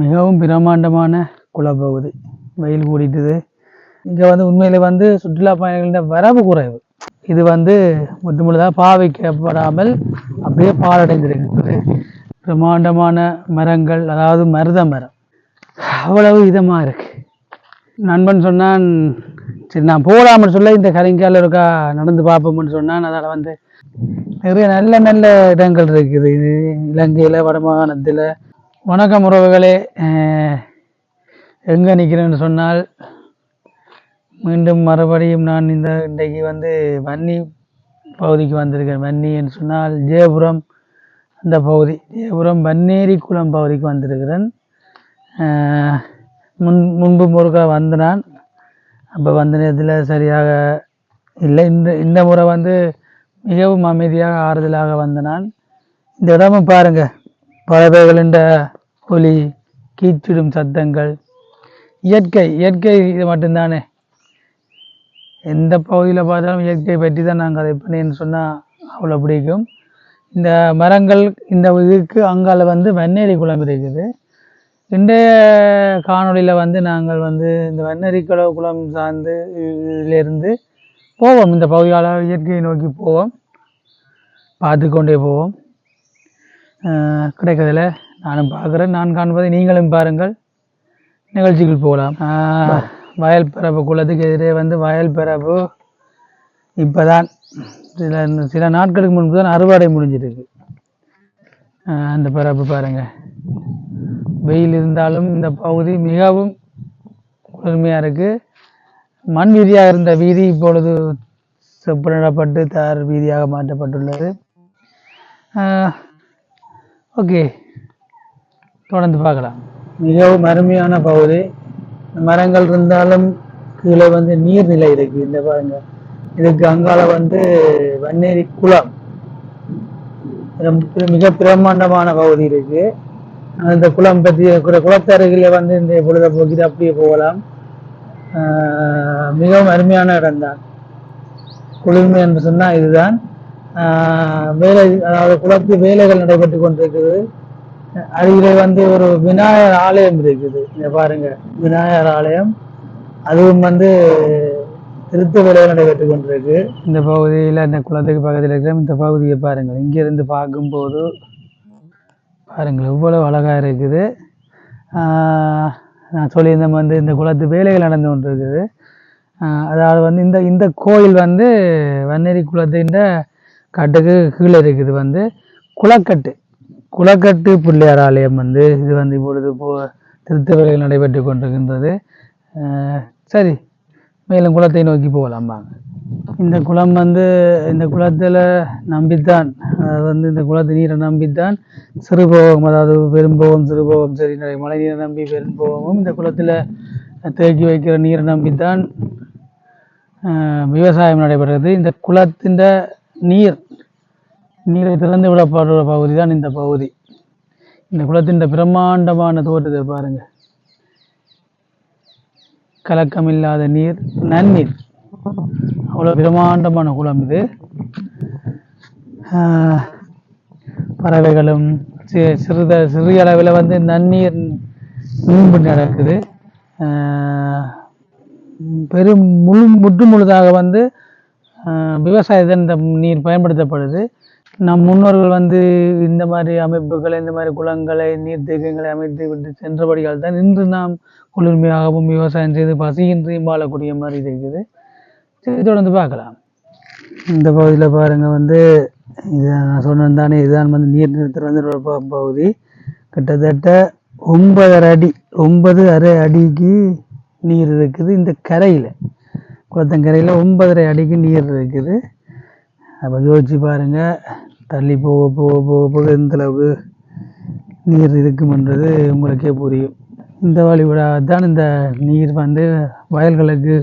மிகவும் பிரம்மாண்டமான குளப்பகுதி. வெயில் கூடிட்டுது இங்கே வந்து உண்மையில் வந்து சுற்றுலா பயணிகளின் வரவு குறைவு. இது வந்து முற்று முழுதாக பாவிக்கப்படாமல் அப்படியே பாலடைந்திருக்கிறது பிரம்மாண்டமான மரங்கள் அதாவது மருத மரம். அவ்வளவு இதமாக இருக்கு. நண்பன் சொன்னான் சரி நான் போகலாம்னு சொல்ல இந்த கரிங்கால இருக்கா நடந்து பார்ப்போம்னு சொன்னான். அதால் வந்து நிறைய நல்ல நல்ல இடங்கள் இருக்குது. இது இலங்கையில் வடமாகாணத்தில் வணக்கம் உறவுகளே. எங்கே நிற்கிறேன்னு சொன்னால் மீண்டும் மறுபடியும் நான் இந்த இன்றைக்கு வந்து வன்னி பகுதிக்கு வந்திருக்கேன் வன்னி என்று சொன்னால் ஜெயபுரம் அந்த பகுதி. ஜெயபுரம் வன்னேரி குளம் பகுதிக்கு வந்திருக்கிறேன். முன் முன்பு முறுக்க வந்த நான் அப்போ வந்த நேரத்தில் சரியாக இல்லை. இந்த இந்த முறை வந்து மிகவும் அமைதியாக ஆறுதலாக வந்த நான் இந்த இடமும் பாருங்க. பறவைகளின் ஒலி கீச்சிடும் சத்தங்கள். இயற்கை இயற்கை இது மட்டும்தானே. எந்த பகுதியில் பார்த்தாலும் இயற்கை பற்றி தான் நாங்கள் அதை பண்ணேன்னு சொன்னால் அவ்வளோ பிடிக்கும். இந்த மரங்கள் இந்த இதுக்கு அங்கால வந்து வெண்ணேரி குளம் இருக்குது. இன்றைய காணொளியில் வந்து நாங்கள் வந்து இந்த வெண்ணேரி கடவு குளம் சார்ந்து இதிலிருந்து போவோம். இந்த பகுதியால் இயற்கையை நோக்கி போவோம். பார்த்து கொண்டே போவோம் கிடைக்கிறதுல நானும் பார்க்குறேன். நான் காண்பதை நீங்களும் பாருங்கள். நிகழ்ச்சிகள் போகலாம். வயல் பரப்பு குளத்துக்கு எதிரே வந்து வயல் பரப்பு இப்போதான் சில சில நாட்களுக்கு முன்பு தான் அறுவடை முடிஞ்சிருக்கு. அந்த பரப்பு பாருங்கள் வெயில் இருந்தாலும் இந்த பகுதி மிகவும் குளிர்மையாக இருக்குது மண் வீதியாக இருந்த வீதி இப்பொழுது செப்பனிடப்பட்டு தார் வீதியாக மாற்றப்பட்டுள்ளது. ஓகே. தொடர்ந்து பார்க்கலாம். மிகவும் அருமையான பகுதி. மரங்கள் இருந்தாலும் கீழே வந்து நீர்நிலை இருக்கு. இந்த பாருங்க. இதுக்கு அங்கால வந்து வன்னேரி குளம். மிக பிரம்மாண்டமான பகுதி இருக்கு. அந்த குளம் பற்றி குள- குளத்தருகில வந்து இந்த பொழுதுபோக்கிட்டு அப்படியே போகலாம். ஆஹ் மிகவும் அருமையான இடம்தான். குளிர்மை என்று சொன்னால் இதுதான். ஆஹ் வேலை அதாவது குளத்து வேலைகள் நடைபெற்று கொண்டிருக்கிறது. அருகில் வந்து ஒரு விநாயகர் ஆலயம் இருக்குது. இங்க பாருங்க விநாயகர் ஆலயம். அதுவும் வந்து திருத்த நடைபெற்றுக் நடைபெற்று கொண்டிருக்கு. இந்த பகுதியில் இந்த குளத்துக்கு பக்கத்தில் இருக்கிற இந்த பகுதியை பாருங்கள். இங்கிருந்து பார்க்கும்போது பாருங்கள் இவ்வளோ அழகாக இருக்குது. நான் சொல்லியிருந்த வந்து இந்த குளத்து வேலைகள் நடந்து கொண்டிருக்குது. இருக்குது அதாவது வந்து இந்த இந்த கோயில் வந்து வன்னேரி குளத்தின் கட்டுக்கு கீழே இருக்குது வந்து குளக்கட்டு. குளக்கட்டு பிள்ளையார் ஆலயம் வந்து இது வந்து இப்பொழுது போ திருத்தவரையில் நடைபெற்று கொண்டிருக்கின்றது. சரி மேலும் குளத்தை நோக்கி போகலாம் வாங்க. இந்த குளம் வந்து இந்த குளத்தில் நம்பித்தான் அதாவது வந்து இந்த குளத்து நீரை நம்பித்தான் சிறுபோகம் அதாவது பெரும்போகம் சிறுபோகம் சரி நிறைய மழை நீரை நம்பி பெரும்போகமும் இந்த குளத்தில் தேக்கி வைக்கிற நீரை நம்பித்தான் விவசாயம் நடைபெறுகிறது இந்த குளத்தின் நீர் நீரை திறந்து விடப்படுற பகுதி தான் இந்த பகுதி. இந்த குளத்தின் பிரம்மாண்டமான தோற்றத்தை பாருங்க. கலக்கமில்லாத நீர் நன்னீர். அவ்வளோ பிரம்மாண்டமான குளம் இது. பறவைகளும் சி- சிறித சிறிய அளவில் வந்து நன்னீர் மீன்பு நடக்குது. பெரும் முழு முற்று முழுதாக வந்து விவசாயத்தின் விவசாயத்தில் இந்த நீர் பயன்படுத்தப்படுது. நம் முன்னோர்கள் வந்து இந்த மாதிரி அமைப்புகளை இந்த மாதிரி குளங்களை நீர்த்தேக்கங்களை அமைத்து விட்டு சென்றபடியால் தான் இன்று நாம் குளிர்மையாகவும் விவசாயம் செய்து பசியின்றியும் வாழக்கூடிய மாதிரி இருக்குது. சரி தொடர்ந்து பார்க்கலாம். இந்த பகுதியில் பாருங்க வந்து இது நான் சொன்னது தானே இதுதான் வந்து நீர் நிறுத்தம் வந்து பகுதி. கிட்டத்தட்ட ஒன்பதரை அடி ஒன்பது அரை அடிக்கு நீர் இருக்குது இந்த கரையில். குளத்தங்கரையில் ஒன்பதரை அடிக்கு நீர் இருக்குது. அப்போ யோசிச்சு பாருங்கள் தள்ளி போக போக போக போக எந்தளவு நீர் இருக்கும்ன்றது உங்களுக்கே புரியும். இந்த வழிவிடாக தான் இந்த நீர் வந்து வயல்களுக்கு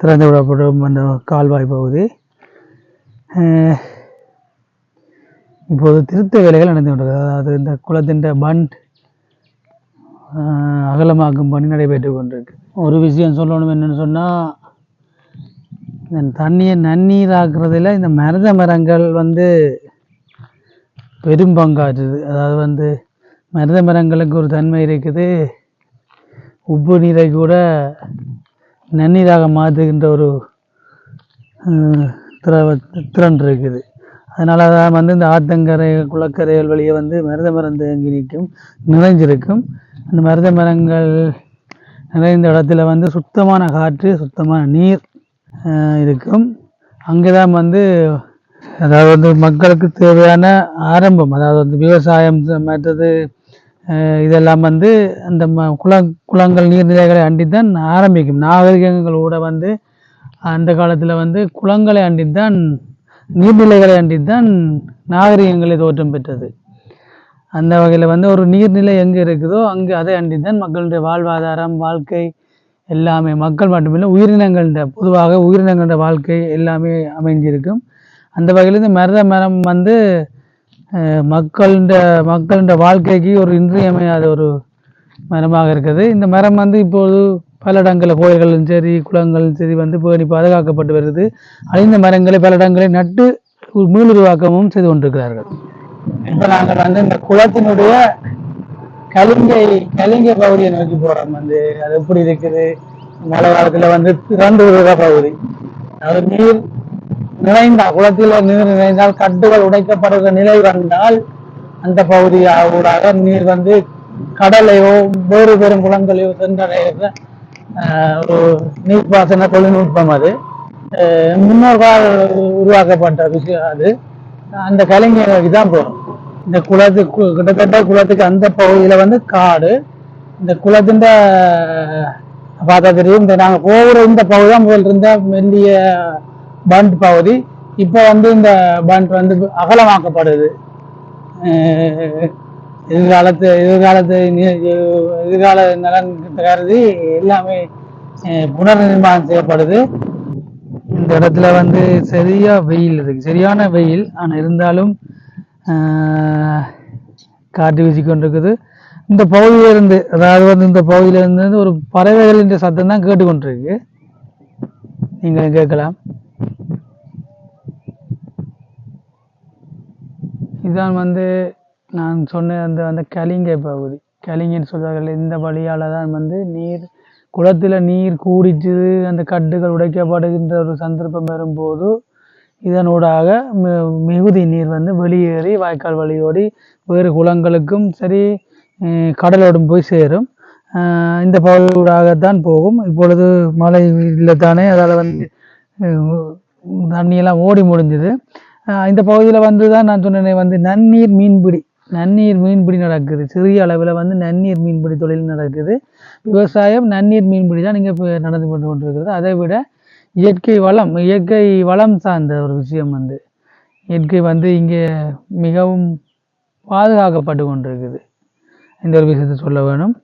திறந்து விடப்படும் அந்த கால்வாய் பகுதி. இப்போது திருத்த வேலைகள் நடந்து கொண்டிருக்கிறது. அதாவது இந்த குளத்தின் பண்ட் அகலமாக்கும் பணி நடைபெற்று கொண்டிருக்கு. ஒரு விஷயம் சொல்லணும் என்னென்னு சொன்னால் இந்த தண்ணியை நன்னீர் ஆக்குறதில் இந்த மருத மரங்கள் வந்து பெரும் பங்காற்றுது அதாவது வந்து மருத மரங்களுக்கு ஒரு தன்மை இருக்குது. உப்பு நீரை கூட நன்னீராக மாற்றுகின்ற ஒரு அஹ், திரவ திறன் இருக்குது. அதனால தான் வந்து இந்த ஆத்தங்கரை குளக்கரைகள் வழியே வந்து மருத மரம் தேங்கி நிற்கும் நிறைஞ்சிருக்கும். அந்த மருத மரங்கள் நிறைந்த இடத்துல வந்து சுத்தமான காற்று சுத்தமான நீர் இருக்கும். அங்கே தான் வந்து அதாவது வந்து மக்களுக்கு தேவையான ஆரம்பம் அதாவது வந்து விவசாயம் மற்றது இதெல்லாம் வந்து அந்த ம குள குளங்கள் நீர்நிலைகளை அண்டித்தான் ஆரம்பிக்கும். நாகரிகங்களோட வந்து அந்த காலத்தில் வந்து குளங்களை அண்டித்தான் நீர்நிலைகளை அண்டித்தான் நாகரிகங்களை தோற்றம் பெற்றது. அந்த வகையில் வந்து ஒரு நீர்நிலை எங்கே இருக்குதோ அங்கே அதை அண்டித்தான் மக்களுடைய வாழ்வாதாரம் வாழ்க்கை எல்லாமே மக்கள் மட்டுமில்லை உயிரினங்கள்ட பொதுவாக உயிரினங்களோட வாழ்க்கை எல்லாமே அமைஞ்சிருக்கும். அந்த வகையில் இந்த மருத மரம் வந்து அஹ், மக்கள்ட வாழ்க்கைக்கு ஒரு இன்றியமையாத ஒரு மரமாக இருக்குது. இந்த மரம் வந்து இப்போது பல இடங்களில் கோயில்களும் சரி குளங்களும் சரி வந்து பேணி பாதுகாக்கப்பட்டு வருது. அழிந்த மரங்களை பல இடங்களில் நட்டு ஒரு மீளுருவாக்கமும் செய்து கொண்டிருக்கிறார்கள். இப்போ நாங்கள் வந்து இந்த குளத்தினுடைய கலிங்கை கலிங்கை பகுதியை நோக்கி போகிறோம் வந்து அது எப்படி இருக்குது? மழை காலத்தில் வந்து திறந்து விடுற பகுதி. அது நீர் நிறைந்தா குளத்தில் நீர் நிறைந்தால் கட்டுகள் உடைக்கப்படுகிற நிலை வந்தால் அந்த பகுதி ஊடாக நீர் வந்து கடலையோ வேறு பெரும் குளங்களையோ சென்றடைகிற ஒரு நீர்ப்பாசன தொழில்நுட்பம் அது. ஆஹ், முன்னோர்களால் உருவாக்கப்பட்ட விஷயம் அது. அந்த கலைஞர்களுக்கு தான் போகும் இந்த குளத்துக்கு கிட்டத்தட்ட குளத்துக்கு அந்த பகுதியில் வந்து காடு. இந்த குளத்தின் பார்த்தா தெரியும். இந்த நாங்கள் போகிற இந்த பகுதி முதல் இருந்த மெல்லிய பண்ட் பகுதி. இப்போ வந்து இந்த பண்ட் வந்து அகலமாக்கப்படுது. எதிர்காலத்து எதிர்காலத்து நீ- எதிர்கால நலன் கருதி எல்லாமே புனர் நிர்மாணம் செய்யப்படுது. இந்த இடத்துல வந்து சரியா வெயில் இருக்கு. சரியான வெயில். ஆனால் இருந்தாலும் காற்று வீசி கொண்டிருக்குது இந்த பகுதியிலிருந்து அதாவது வந்து இந்த பகுதியில இருந்து ஒரு பறவைகளின் சத்தம் தான் கேட்டுக்கொண்டிருக்கு. நீங்கள் கேட்கலாம். இதுதான் வந்து நான் சொன்ன அந்த அந்த கலிங்கை பகுதி. கலிங்கன்னு சொல்வார்கள் இந்த வழியால் தான் வந்து நீர் குளத்தில் நீர் கூடிட்டு அந்த கட்டுகள் உடைக்கப்படுகின்ற ஒரு சந்தர்ப்பம் வரும்போது இதனூடாக மிகுதி நீர் வந்து வெளியேறி வாய்க்கால் வழியோடி வேறு குளங்களுக்கும் சரி கடலோடும் போய் சேரும். இந்த பகுதியூடாகத்தான் போகும். இப்பொழுது மழை இல்லை தானே அதால் வந்து தண்ணியெல்லாம் ஓடி முடிஞ்சுது. இந்த பகுதியில் வந்து தான் நான் சொன்னேன் வந்து நன்னீர் மீன்பிடி நன்னீர் மீன்பிடி நடக்குது. சிறிய அளவில் வந்து நன்னீர் மீன்பிடி தொழில் நடக்குது. விவசாயம் நன்னீர் மீன்பிடி தான் இங்கே இப்போ நடந்து கொண்டு கொண்டிருக்கிறது. அதை விட இயற்கை வளம் இயற்கை வளம் சார்ந்த ஒரு விஷயம் வந்து இயற்கை வந்து இங்கே மிகவும் பாதுகாக்கப்பட்டு கொண்டிருக்குது. இந்த ஒரு விஷயத்தை சொல்ல வேணும்.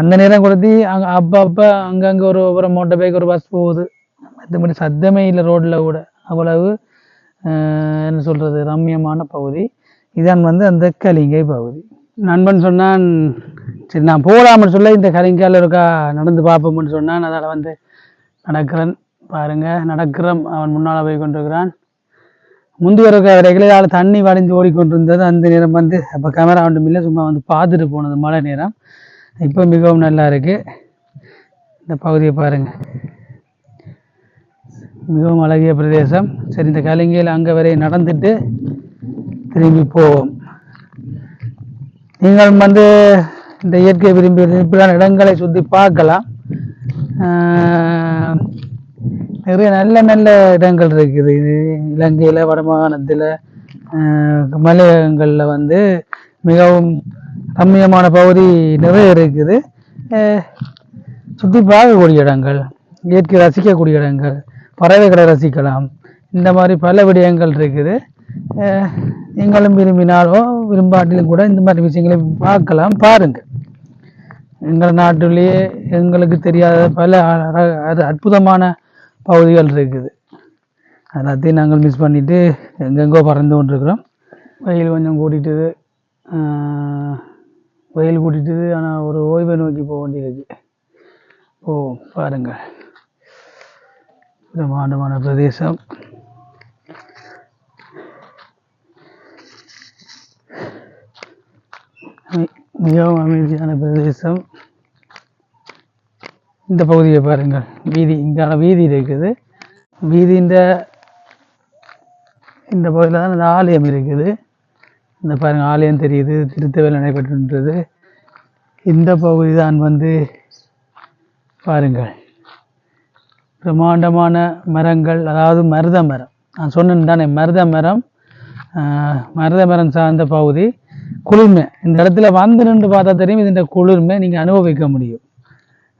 அந்த நேரம் கொடுத்து அங்கே அப்போ அப்போ அங்கங்கே ஒரு ஒரு மோட்டர் பைக் ஒரு பஸ் போகுது. மற்றபடி சத்தமே இல்லை ரோட்டில் கூட. அவ்வளவு என்ன சொல்கிறது ரம்மியமான பகுதி. இதான் வந்து அந்த கலிங்கை பகுதி. நண்பன் சொன்னான் சரி நான் போகலாம்னு சொல்ல இந்த கலிங்கால இருக்கா நடந்து பார்ப்போம்னு சொன்னான். அதில் வந்து நடக்கிறன். பாருங்க நடக்கிறோம். அவன் முன்னால் போய் கொண்டிருக்கிறான். முந்தி வர வரைகளை ஆள் தண்ணி வடிஞ்சு ஓடிக்கொண்டிருந்தது. அந்த நேரம் வந்து அப்போ கேமரா ஒன்றும் இல்லை சும்மா வந்து பார்த்துட்டு போனது மழை நேரம். இப்போ மிகவும் நல்லா இருக்குது இந்த பகுதியை பாருங்கள் மிகவும் அழகிய பிரதேசம். சரி இந்த கலிங்கையில் அங்கே வரை நடந்துட்டு திரும்பி போவோம். நீங்கள் வந்து இந்த இயற்கை விரும்பி இப்படியான இடங்களை சுற்றி பார்க்கலாம். நிறைய நல்ல நல்ல இடங்கள் இருக்குது. இது இலங்கையில் வடமாகாணத்தில் மலையகங்களில் வந்து மிகவும் ரம்மியமான பகுதி நிறைய இருக்குது. சுற்றி பார்க்கக்கூடிய இடங்கள் இயற்கை ரசிக்கக்கூடிய இடங்கள் பறவைகளை ரசிக்கலாம். இந்த மாதிரி பல விடயங்கள் இருக்குது. நீங்களும் விரும்பினாலோ விரும்பாட்டிலும் கூட இந்த மாதிரி விஷயங்களை பார்க்கலாம் பாருங்கள். எங்கள் நாட்டிலேயே எங்களுக்கு தெரியாத பல அழ- அற்புதமான பகுதிகள் இருக்குது. எல்லாத்தையும் நாங்கள் மிஸ் பண்ணிவிட்டு எங்கெங்கோ பறந்து கொண்டிருக்கிறோம். வெயில் கொஞ்சம் கூட்டிட்டுது வெயில் கூட்டிட்டுது ஆனால் ஒரு ஓய்வை நோக்கி போக வேண்டியிருக்கு ஓ பாருங்கள் பிரமாண்டமான பிரதேசம். மிகவும் அமைதியான பிரதேசம். இந்த பகுதியை பாருங்கள். வீதி இங்கான வீதி இருக்குது. வீதியின் இந்த பகுதியில் தான் இந்த ஆலயம் இருக்குது. இந்த பாருங்கள் ஆலயம் தெரியுது திருத்தவேல் நடைபெற்றுன்றது. இந்த பகுதி தான் வந்து பாருங்கள். பிரம்மாண்டமான மரங்கள் அதாவது மருத மரம். நான் சொன்னேன் தானே மருத மரம் மருத மரம் சார்ந்த பகுதி குளிர்மை. இந்த இடத்துல வந்து நின்று பார்த்தா தெரியும் இந்த குளிர்மை நீங்கள் அனுபவிக்க முடியும்.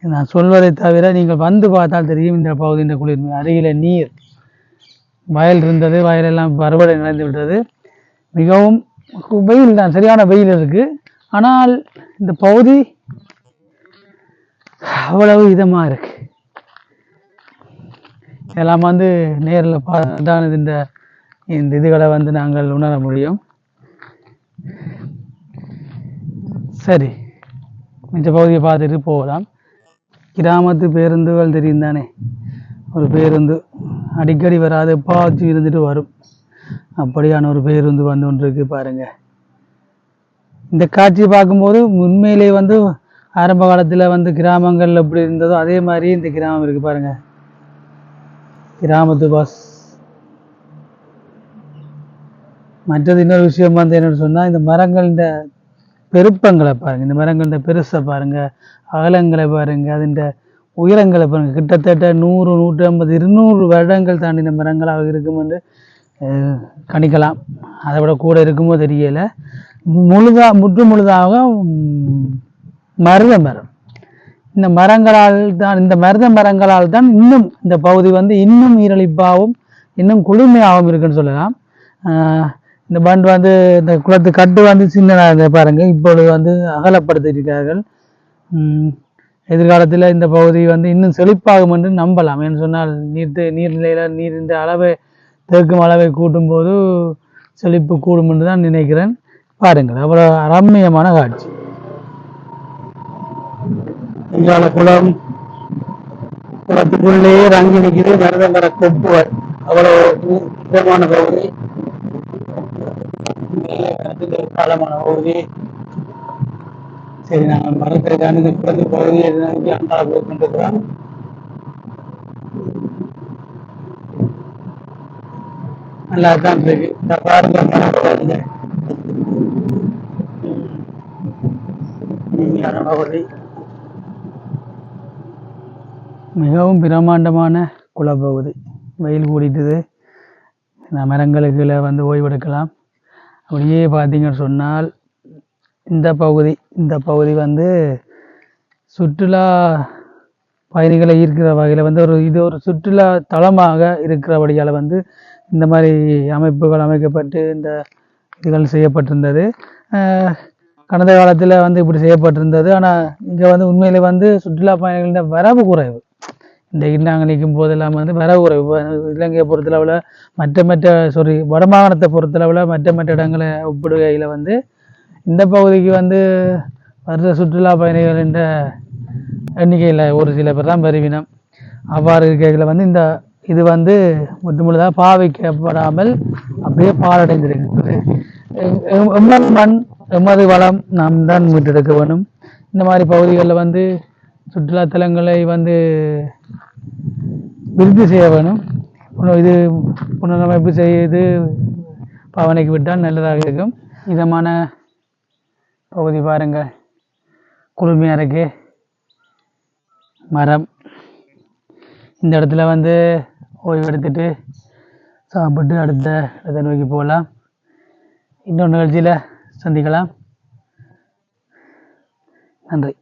நான் சொல்வதை தவிர நீங்கள் வந்து பார்த்தால் தெரியும் இந்த பகுதியின் குளிர்மை. அருகில நீர். வயல் இருந்தது வயலெல்லாம் பரவலை நிறைந்து விட்டது. மிகவும் வெயில் தான் சரியான வெயில் இருக்கு. ஆனால் இந்த பகுதி அவ்வளவு இதமா இருக்கு. இதெல்லாம் வந்து நேரில் பார்த்தான் இந்த இந்த இதுகளை வந்து நாங்கள் உணர முடியும். சரி இந்த பகுதியை பார்த்துட்டு போகலாம். கிராமத்து பேருந்துகள் தெரியும் தானே? ஒரு பேருந்து அடிக்கடி வராது எப்பாச்சும் இருந்துட்டு வரும். அப்படியான ஒரு பேருந்து வந்து ஒன்று இருக்கு பாருங்க. இந்த காட்சியை பார்க்கும்போது உண்மையிலே வந்து ஆரம்ப காலத்தில் வந்து கிராமங்கள் எப்படி இருந்ததோ அதே மாதிரி இந்த கிராமம் இருக்கு பாருங்க. கிராமத்து பஸ் மற்றது இன்னொரு விஷயம் வந்து என்னன்னு சொன்னால் இந்த மரங்கள் இந்த பெருப்பங்களை பாருங்க. இந்த மரங்கள் இந்த பெருசை பாருங்க. அகலங்களை பாருங்க. அதுண்ட உயரங்களை பாருங்க. கிட்டத்தட்ட நூறு நூற்றி ஐம்பது இருநூறு வருடங்கள் தாண்டின மரங்களாக இருக்கும் என்று கணிக்கலாம். அதை விட கூட இருக்குமோ தெரியலை. முழுதா முற்று முழுதாக மருத மரம். இந்த மரங்களால் தான் இந்த மருத மரங்களால் தான் இன்னும் இந்த பகுதி வந்து இன்னும் ஈரழிப்பாகவும் இன்னும் குளுமையாகவும் இருக்குன்னு சொல்லலாம். இந்த பண்ட் வந்து இந்த குளத்து கட்டு வந்து சின்னதாக பாருங்க. இப்பொழுது வந்து அகலப்படுத்தியிருக்கிறார்கள் எதிர்காலத்தில் இந்த பகுதி வந்து இன்னும் செழிப்பாகும் என்று நம்பலாம். ஏன்னு சொன்னால் நீர் நீர்நிலையில் நீரின் அளவை தெற்கு அளவை கூட்டும் போது செழிப்பு கூடும் என்று தான் நினைக்கிறேன். பாருங்கள் அவ்வளோ ரம்மியமான காட்சி. இங்கால குளம் குளத்துக்குள்ளே ரங்கி நிற்கிறது மருதமர கொப்புகள் அவ்வளோ முக்கியமான பகுதி. காலமான பகுதி. சரி நாங்கள் மரத்தை தாண்டி இந்த குளத்து பகுதியை நோக்கி அன்றாட போய் கொண்டிருக்கிறோம் நல்லா தான் இருக்கு. இந்த பாருங்க பகுதி மிகவும் பிரம்மாண்டமான குளப்பகுதி. வெயில் கூடிட்டுது. இந்த மரங்களுக்கு வந்து ஓய்வெடுக்கலாம். அப்படியே பார்த்தீங்கன்னு சொன்னால் இந்த பகுதி இந்த பகுதி வந்து சுற்றுலா பயணிகளை ஈர்க்கிற வகையில் வந்து ஒரு இது ஒரு சுற்றுலா தலமாக இருக்கிறபடியால் வந்து இந்த மாதிரி அமைப்புகள் அமைக்கப்பட்டு இந்த இதுகள் செய்யப்பட்டிருந்தது. கடந்த காலத்தில் வந்து இப்படி செய்யப்பட்டிருந்தது. ஆனால் இங்கே வந்து உண்மையிலே வந்து சுற்றுலா பயணிகளின் வரவு குறைவு. இந்த நாங்கள் நிற்கும் போதெல்லாம் வந்து வரவு குறைவு. இலங்கையை பொறுத்தளவில் மற்ற மற்ற சாரி வடமாகாணத்தை பொறுத்தளவில் மற்ற மற்ற இடங்களை ஒப்பிடுகையில் வந்து இந்த பகுதிக்கு வந்து வருஷ சுற்றுலா பயணிகள் என்ற எண்ணிக்கையில் ஒரு சில பேர் தான் பெருவினம் அவ்வாறு இருக்கையில் வந்து இந்த இது வந்து முற்று முழுதாக பாவிக்கப்படாமல் அப்படியே பாலடைந்திருக்கிறது. எம்- எம்- எமது மண் எமது வளம் நாம் தான் மீட்டெடுக்க வேணும் இந்த மாதிரி பகுதிகளில் வந்து சுற்றுலாத்தலங்களை வந்து விருத்தி செய்ய வேணும். இது புனரமைப்பு செய்து பவனைக்கு விட்டால் நல்லதாக இருக்கும். இதமான பகுதி பாருங்கள். குளுமையாக இருக்கு மரம். இந்த இடத்துல வந்து ஓய்வெடுத்துட்டு சாப்பிட்டு அடுத்த இடத்தை நோக்கி போகலாம். இன்னொரு நிகழ்ச்சியில் சந்திக்கலாம். நன்றி.